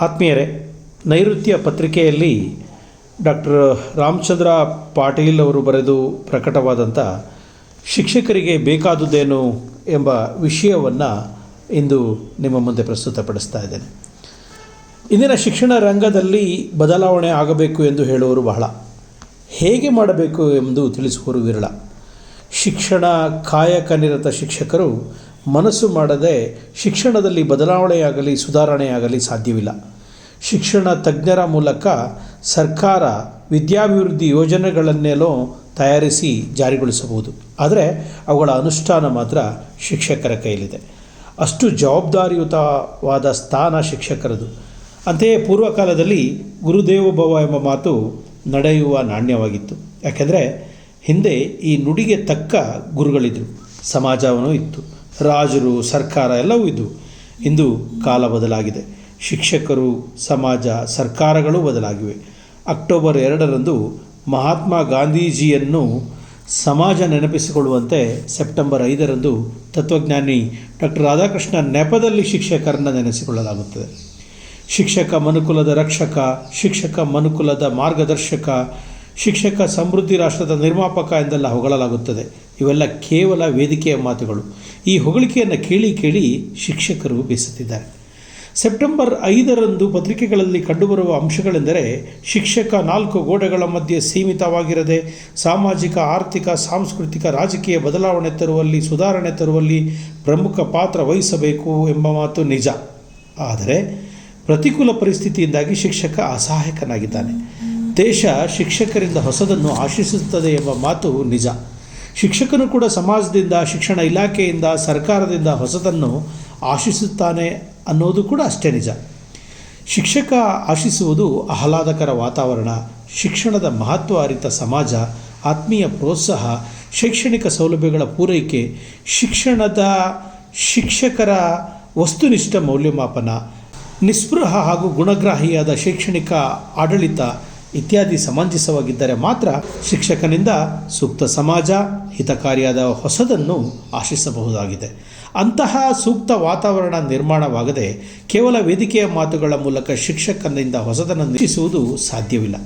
ಆತ್ಮೀಯರೇ, ನೈಋತ್ಯ ಪತ್ರಿಕೆಯಲ್ಲಿ ಡಾಕ್ಟರ್ ರಾಮಚಂದ್ರ ಪಾಟೀಲ್ ಅವರು ಬರೆದು ಪ್ರಕಟವಾದಂಥ ಶಿಕ್ಷಕರಿಗೆ ಬೇಕಾದುದೇನು ಎಂಬ ವಿಷಯವನ್ನು ಇಂದು ನಿಮ್ಮ ಮುಂದೆ ಪ್ರಸ್ತುತಪಡಿಸ್ತಾ ಇದ್ದೇನೆ. ಇಂದಿನ ಶಿಕ್ಷಣ ರಂಗದಲ್ಲಿ ಬದಲಾವಣೆ ಆಗಬೇಕು ಎಂದು ಹೇಳುವರು ಬಹಳ. ಹೇಗೆ ಮಾಡಬೇಕು ಎಂದು ತಿಳಿಸುವವರು ವಿರಳ. ಶಿಕ್ಷಣ ಕಾಯಕ ನಿರತ ಶಿಕ್ಷಕರು ಮನಸ್ಸು ಮಾಡದೆ ಶಿಕ್ಷಣದಲ್ಲಿ ಬದಲಾವಣೆಯಾಗಲಿ, ಸುಧಾರಣೆಯಾಗಲಿ ಸಾಧ್ಯವಿಲ್ಲ. ಶಿಕ್ಷಣ ತಜ್ಞರ ಮೂಲಕ ಸರ್ಕಾರ ವಿದ್ಯಾಭಿವೃದ್ಧಿ ಯೋಜನೆಗಳನ್ನೆಲ್ಲೋ ತಯಾರಿಸಿ ಜಾರಿಗೊಳಿಸಬಹುದು. ಆದರೆ ಅವುಗಳ ಅನುಷ್ಠಾನ ಮಾತ್ರ ಶಿಕ್ಷಕರ ಕೈಲಿದೆ ಅಷ್ಟು ಜವಾಬ್ದಾರಿಯುತವಾದ ಸ್ಥಾನ ಶಿಕ್ಷಕರದು. ಅಂತೆಯೇ ಪೂರ್ವಕಾಲದಲ್ಲಿ ಗುರುದೇವೋಭವ ಎಂಬ ಮಾತು ನಡೆಯುವ ನಾಣ್ಯವಾಗಿತ್ತು. ಯಾಕೆಂದರೆ ಹಿಂದೆ ಈ ನುಡಿಗೆ ತಕ್ಕ ಗುರುಗಳಿದ್ದರು ಸಮಾಜವೂ ಇತ್ತು. ರಾಜರು, ಸರ್ಕಾರ ಎಲ್ಲವೂ ಇದ್ದವು ಇಂದು ಕಾಲ ಬದಲಾಗಿದೆ. ಶಿಕ್ಷಕರು, ಸಮಾಜ, ಸರ್ಕಾರಗಳು ಬದಲಾಗಿವೆ. ಅಕ್ಟೋಬರ್ ಎರಡರಂದು ಮಹಾತ್ಮ ಗಾಂಧೀಜಿಯನ್ನು ಸಮಾಜ ನೆನಪಿಸಿಕೊಳ್ಳುವಂತೆ ಸೆಪ್ಟೆಂಬರ್ ಐದರಂದು ತತ್ವಜ್ಞಾನಿ ಡಾಕ್ಟರ್ ರಾಧಾಕೃಷ್ಣ ನೆಪದಲ್ಲಿ ಶಿಕ್ಷಕರನ್ನು ನೆನೆಸಿಕೊಳ್ಳಲಾಗುತ್ತದೆ. ಶಿಕ್ಷಕ ಮನುಕುಲದ ರಕ್ಷಕ, ಶಿಕ್ಷಕ ಮನುಕುಲದ ಮಾರ್ಗದರ್ಶಕ, ಶಿಕ್ಷಕ ಸಮೃದ್ಧಿ ರಾಷ್ಟ್ರದ ನಿರ್ಮಾಪಕ ಎಂದೆಲ್ಲ ಹೊಗಳಲಾಗುತ್ತದೆ. ಇವೆಲ್ಲ ಕೇವಲ ವೇದಿಕೆಯ ಮಾತುಗಳು. ಈ ಹೊಗಳಿಕೆಯನ್ನು ಕೇಳಿ ಕೇಳಿ ಶಿಕ್ಷಕರು ಬೇಸುತ್ತಿದ್ದಾರೆ ಸೆಪ್ಟೆಂಬರ್ ಐದರಂದು ಪತ್ರಿಕೆಗಳಲ್ಲಿ ಕಂಡುಬರುವ ಅಂಶಗಳೆಂದರೆ ಶಿಕ್ಷಕ ನಾಲ್ಕು ಗೋಡೆಗಳ ಮಧ್ಯೆ ಸೀಮಿತವಾಗಿರದೆ ಸಾಮಾಜಿಕ, ಆರ್ಥಿಕ, ಸಾಂಸ್ಕೃತಿಕ, ರಾಜಕೀಯ ಬದಲಾವಣೆ ತರುವಲ್ಲಿ, ಸುಧಾರಣೆ ತರುವಲ್ಲಿ ಪ್ರಮುಖ ಪಾತ್ರ ವಹಿಸಬೇಕು ಎಂಬ ಮಾತು ನಿಜ. ಆದರೆ ಪ್ರತಿಕೂಲ ಪರಿಸ್ಥಿತಿಯಿಂದಾಗಿ ಶಿಕ್ಷಕ ಅಸಹಾಯಕನಾಗಿದ್ದಾನೆ. ದೇಶ ಶಿಕ್ಷಕರಿಂದ ಹೊಸದನ್ನು ಆಶಿಸುತ್ತದೆ ಎಂಬ ಮಾತು ನಿಜ. ಶಿಕ್ಷಕನು ಕೂಡ ಸಮಾಜದಿಂದ, ಶಿಕ್ಷಣ ಇಲಾಖೆಯಿಂದ, ಸರ್ಕಾರದಿಂದ ಹೊಸದನ್ನು ಆಶಿಸುತ್ತಾನೆ ಅನ್ನೋದು ಕೂಡ ಅಷ್ಟೇ ನಿಜ. ಶಿಕ್ಷಕ ಆಶಿಸುವುದು ಆಹ್ಲಾದಕರ ವಾತಾವರಣ, ಶಿಕ್ಷಣದ ಮಹತ್ವ ಅರಿತ ಸಮಾಜ, ಆತ್ಮೀಯ ಪ್ರೋತ್ಸಾಹ, ಶೈಕ್ಷಣಿಕ ಸೌಲಭ್ಯಗಳ ಪೂರೈಕೆ, ಶಿಕ್ಷಣದ ಶಿಕ್ಷಕರ ವಸ್ತುನಿಷ್ಠ ಮೌಲ್ಯಮಾಪನ, ನಿಸ್ಪೃಹ ಹಾಗೂ ಗುಣಗ್ರಾಹಿಯಾದ ಶೈಕ್ಷಣಿಕ ಆಡಳಿತ ಇತ್ಯಾದಿ ಸಮಂಜಸವಾಗಿದ್ದರೆ ಮಾತ್ರ ಶಿಕ್ಷಕನಿಂದ ಸೂಕ್ತ ಸಮಾಜ ಹಿತಕಾರಿಯಾದ ಹೊಸದನ್ನು ಆಶಿಸಬಹುದಾಗಿದೆ. ಅಂತಹ ಸೂಕ್ತ ವಾತಾವರಣ ನಿರ್ಮಾಣವಾಗದೆ ಕೇವಲ ವೇದಿಕೆಯ ಮಾತುಗಳ ಮೂಲಕ ಶಿಕ್ಷಕನಿಂದ ಹೊಸದನ್ನು ನಿರೀಕ್ಷಿಸುವುದು ಸಾಧ್ಯವಿಲ್ಲ.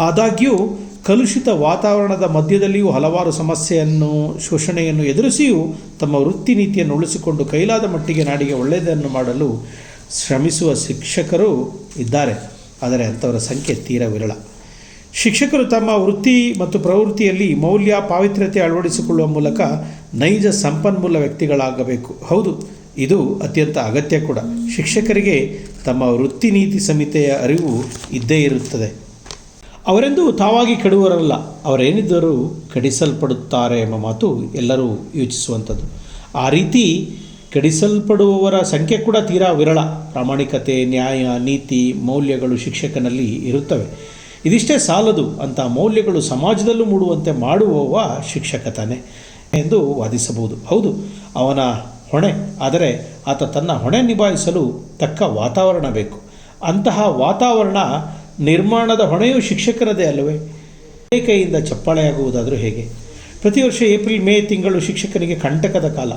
ಆದಾಗ್ಯೂ, ಕಲುಷಿತ ವಾತಾವರಣದ ಮಧ್ಯದಲ್ಲಿಯೂ ಹಲವಾರು ಸಮಸ್ಯೆಯನ್ನು, ಶೋಷಣೆಯನ್ನು ಎದುರಿಸಿಯೂ ತಮ್ಮ ವೃತ್ತಿ ನೀತಿಯನ್ನು ಉಳಿಸಿಕೊಂಡು ಕೈಲಾದ ಮಟ್ಟಿಗೆ ನಾಡಿಗೆ ಒಳ್ಳೆಯದನ್ನು ಮಾಡಲು ಶ್ರಮಿಸುವ ಶಿಕ್ಷಕರು ಇದ್ದಾರೆ. ಆದರೆ ಅಂಥವರ ಸಂಖ್ಯೆ ತೀರ ವಿರಳ ಶಿಕ್ಷಕರು ತಮ್ಮ ವೃತ್ತಿ ಮತ್ತು ಪ್ರವೃತ್ತಿಯಲ್ಲಿ ಮೌಲ್ಯ, ಪಾವಿತ್ರ್ಯತೆ ಅಳವಡಿಸಿಕೊಳ್ಳುವ ಮೂಲಕ ನೈಜ ಸಂಪನ್ಮೂಲ ವ್ಯಕ್ತಿಗಳಾಗಬೇಕು. ಹೌದು, ಇದು ಅತ್ಯಂತ ಅಗತ್ಯ ಕೂಡ. ಶಿಕ್ಷಕರಿಗೆ ತಮ್ಮ ವೃತ್ತಿ ನೀತಿ ಸಂಹಿತೆಯ ಅರಿವು ಇದ್ದೇ ಇರುತ್ತದೆ. ಅವರೆಂದು ತಾವಾಗಿ ಕೆಡುವರಲ್ಲ, ಅವರೇನಿದ್ದರೂ ಕಡಿಸಲ್ಪಡುತ್ತಾರೆ ಎಂಬ ಮಾತು ಎಲ್ಲರೂ ಯೋಚಿಸುವಂಥದ್ದು. ಆ ರೀತಿ ಕೆಡಿಸಲ್ಪಡುವವರ ಸಂಖ್ಯೆ ಕೂಡ ತೀರಾ ವಿರಳ. ಪ್ರಾಮಾಣಿಕತೆ, ನ್ಯಾಯ, ನೀತಿ, ಮೌಲ್ಯಗಳು ಶಿಕ್ಷಕನಲ್ಲಿ ಇರುತ್ತವೆ. ಇದಿಷ್ಟೇ ಸಾಲದು ಅಂತ ಮೌಲ್ಯಗಳು ಸಮಾಜದಲ್ಲೂ ಮೂಡುವಂತೆ ಮಾಡುವವ ಶಿಕ್ಷಕ ತಾನೆ ಎಂದು ವಾದಿಸಬಹುದು. ಹೌದು, ಅವನ ಹೊಣೆ. ಆದರೆ ಆತ ತನ್ನ ಹೊಣೆ ನಿಭಾಯಿಸಲು ತಕ್ಕ ವಾತಾವರಣ ಬೇಕು. ಅಂತಹ ವಾತಾವರಣ ನಿರ್ಮಾಣದ ಹೊಣೆಯೂ ಶಿಕ್ಷಕರದೇ ಅಲ್ಲವೇ? ಕೈಯಿಂದ ಚಪ್ಪಾಳೆಯಾಗುವುದಾದರೂ ಹೇಗೆ? ಪ್ರತಿ ವರ್ಷ ಏಪ್ರಿಲ್, ಮೇ ತಿಂಗಳು ಶಿಕ್ಷಕನಿಗೆ ಕಂಟಕದ ಕಾಲ.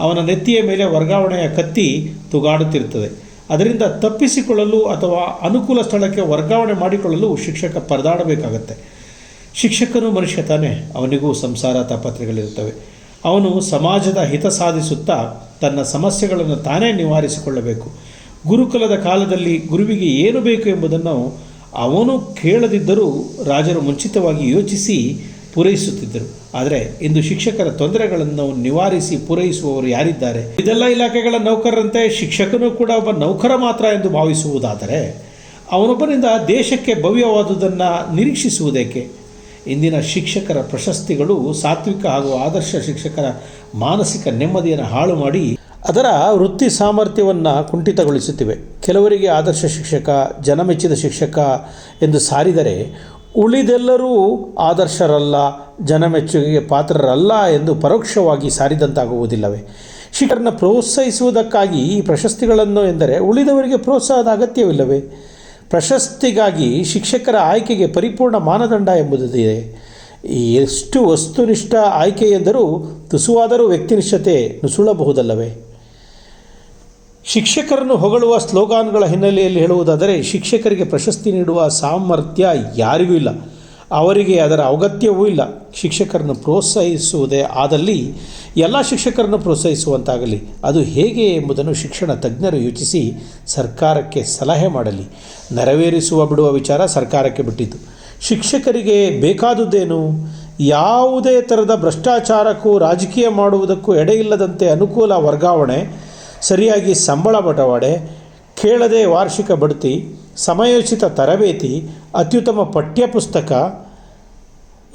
ಅವನ ನೆತ್ತಿಯ ಮೇಲೆ ವರ್ಗಾವಣೆಯ ಕತ್ತಿ ತುಗಾಡುತ್ತಿರುತ್ತದೆ. ಅದರಿಂದ ತಪ್ಪಿಸಿಕೊಳ್ಳಲು ಅಥವಾ ಅನುಕೂಲ ಸ್ಥಳಕ್ಕೆ ವರ್ಗಾವಣೆ ಮಾಡಿಕೊಳ್ಳಲು ಶಿಕ್ಷಕ ಪರದಾಡಬೇಕಾಗತ್ತೆ. ಶಿಕ್ಷಕನು ಮನುಷ್ಯ ತಾನೇ, ಅವನಿಗೂ ಸಂಸಾರ ತಾಪತ್ರೆಗಳಿರುತ್ತವೆ ಅವನು ಸಮಾಜದ ಹಿತ ಸಾಧಿಸುತ್ತಾ ತನ್ನ ಸಮಸ್ಯೆಗಳನ್ನು ತಾನೇ ನಿವಾರಿಸಿಕೊಳ್ಳಬೇಕು. ಗುರುಕುಲದ ಕಾಲದಲ್ಲಿ ಗುರುವಿಗೆ ಏನು ಬೇಕು ಎಂಬುದನ್ನು ಅವನು ಕೇಳದಿದ್ದರೂ ರಾಜರು ಮುಂಚಿತವಾಗಿ ಯೋಚಿಸಿ ಪೂರೈಸುತ್ತಿದ್ದರು. ಆದರೆ ಇಂದು ಶಿಕ್ಷಕರ ತೊಂದರೆಗಳನ್ನು ನಿವಾರಿಸಿ ಪೂರೈಸುವವರು ಯಾರಿದ್ದಾರೆ? ಇದೆಲ್ಲ ಇಲಾಖೆಗಳ ನೌಕರರಂತೆ ಶಿಕ್ಷಕನು ಕೂಡ ಒಬ್ಬ ನೌಕರ ಮಾತ್ರ ಎಂದು ಭಾವಿಸುವುದಾದರೆ ಅವನೊಬ್ಬನಿಂದ ದೇಶಕ್ಕೆ ಭವ್ಯವಾದುದನ್ನು ನಿರೀಕ್ಷಿಸುವುದೇಕೆ? ಇಂದಿನ ಶಿಕ್ಷಕರ ಪ್ರಶಸ್ತಿಗಳು ಸಾತ್ವಿಕ ಹಾಗೂ ಆದರ್ಶ ಶಿಕ್ಷಕರ ಮಾನಸಿಕ ನೆಮ್ಮದಿಯನ್ನು ಹಾಳು ಮಾಡಿ ಅದರ ವೃತ್ತಿ ಸಾಮರ್ಥ್ಯವನ್ನು ಕುಂಠಿತಗೊಳಿಸುತ್ತಿವೆ. ಕೆಲವರಿಗೆ ಆದರ್ಶ ಶಿಕ್ಷಕ, ಜನಮೆಚ್ಚಿದ ಶಿಕ್ಷಕ ಎಂದು ಸಾರಿದರೆ ಉಳಿದೆಲ್ಲರೂ ಆದರ್ಶರಲ್ಲ, ಜನಮೆಚ್ಚುಗೆಗೆ ಪಾತ್ರರಲ್ಲ ಎಂದು ಪರೋಕ್ಷವಾಗಿ ಸಾರಿದಂತಾಗುವುದಿಲ್ಲವೇ? ಶಿಕ್ಷಕರನ್ನು ಪ್ರೋತ್ಸಾಹಿಸುವುದಕ್ಕಾಗಿ ಈ ಪ್ರಶಸ್ತಿಗಳನ್ನು ಎಂದರೆ ಉಳಿದವರಿಗೆ ಪ್ರೋತ್ಸಾಹದ ಅಗತ್ಯವಿಲ್ಲವೇ? ಪ್ರಶಸ್ತಿಗಾಗಿ ಶಿಕ್ಷಕರ ಆಯ್ಕೆಗೆ ಪರಿಪೂರ್ಣ ಮಾನದಂಡ ಎಂಬುದಿದೆ. ಎಷ್ಟು ವಸ್ತುನಿಷ್ಠ ಆಯ್ಕೆ ಎಂದರೂ ತುಸುವಾದರೂ ವ್ಯಕ್ತಿನಿಷ್ಠತೆ ನುಸುಳಬಹುದಲ್ಲವೇ? ಶಿಕ್ಷಕರನ್ನು ಹೊಗಳುವ ಸ್ಲೋಗಾನ್ಗಳ ಹಿನ್ನೆಲೆಯಲ್ಲಿ ಹೇಳುವುದಾದರೆ, ಶಿಕ್ಷಕರಿಗೆ ಪ್ರಶಸ್ತಿ ನೀಡುವ ಸಾಮರ್ಥ್ಯ ಯಾರಿಗೂ ಇಲ್ಲ. ಅವರಿಗೆ ಅದರ ಅಗತ್ಯವೂ ಇಲ್ಲ. ಶಿಕ್ಷಕರನ್ನು ಪ್ರೋತ್ಸಾಹಿಸುವುದೇ ಆದಲ್ಲಿ ಎಲ್ಲ ಶಿಕ್ಷಕರನ್ನು ಪ್ರೋತ್ಸಾಹಿಸುವಂತಾಗಲಿ. ಅದು ಹೇಗೆ ಎಂಬುದನ್ನು ಶಿಕ್ಷಣ ತಜ್ಞರು ಯೋಚಿಸಿ ಸರ್ಕಾರಕ್ಕೆ ಸಲಹೆ ಮಾಡಲಿ. ನೆರವೇರಿಸುವ ಬಿಡುವ ವಿಚಾರ ಸರ್ಕಾರಕ್ಕೆ ಬಿಟ್ಟಿತು. ಶಿಕ್ಷಕರಿಗೆ ಬೇಕಾದುದೇನು ಯಾವುದೇ ಥರದ ಭ್ರಷ್ಟಾಚಾರಕ್ಕೂ ರಾಜಕೀಯ ಮಾಡುವುದಕ್ಕೂ ಎಡೆಯಿಲ್ಲದಂತೆ ಅನುಕೂಲ ವರ್ಗಾವಣೆ ಸರಿಯಾಗಿ ಸಂಬಳ ಬಟವಾಡೆ, ಕೇಳದೆ ವಾರ್ಷಿಕ ಬಡ್ತಿ, ಸಮಯೋಚಿತ ತರಬೇತಿ, ಅತ್ಯುತ್ತಮ ಪಠ್ಯಪುಸ್ತಕ,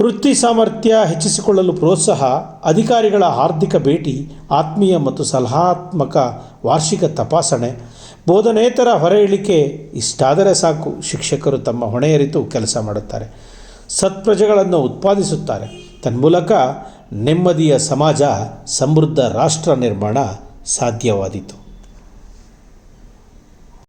ವೃತ್ತಿ ಸಾಮರ್ಥ್ಯ ಹೆಚ್ಚಿಸಿಕೊಳ್ಳಲು ಪ್ರೋತ್ಸಾಹ, ಅಧಿಕಾರಿಗಳ ಆರ್ಥಿಕ ಭೇಟಿ, ಆತ್ಮೀಯ ಮತ್ತು ಸಲಹಾತ್ಮಕ ವಾರ್ಷಿಕ ತಪಾಸಣೆ. ಬೋಧನೇತರ ಹೊರ ಇಳಿಕೆ ಇಷ್ಟಾದರೆ ಸಾಕು, ಶಿಕ್ಷಕರು ತಮ್ಮ ಹೊಣೆಯರಿತು ಕೆಲಸ ಮಾಡುತ್ತಾರೆ. ಸತ್ಪ್ರಜೆಗಳನ್ನು ಉತ್ಪಾದಿಸುತ್ತಾರೆ. ತನ್ಮೂಲಕ ನೆಮ್ಮದಿಯ ಸಮಾಜ, ಸಮೃದ್ಧ ರಾಷ್ಟ್ರ ನಿರ್ಮಾಣ ಸಾಧ್ಯವಾದೀತು.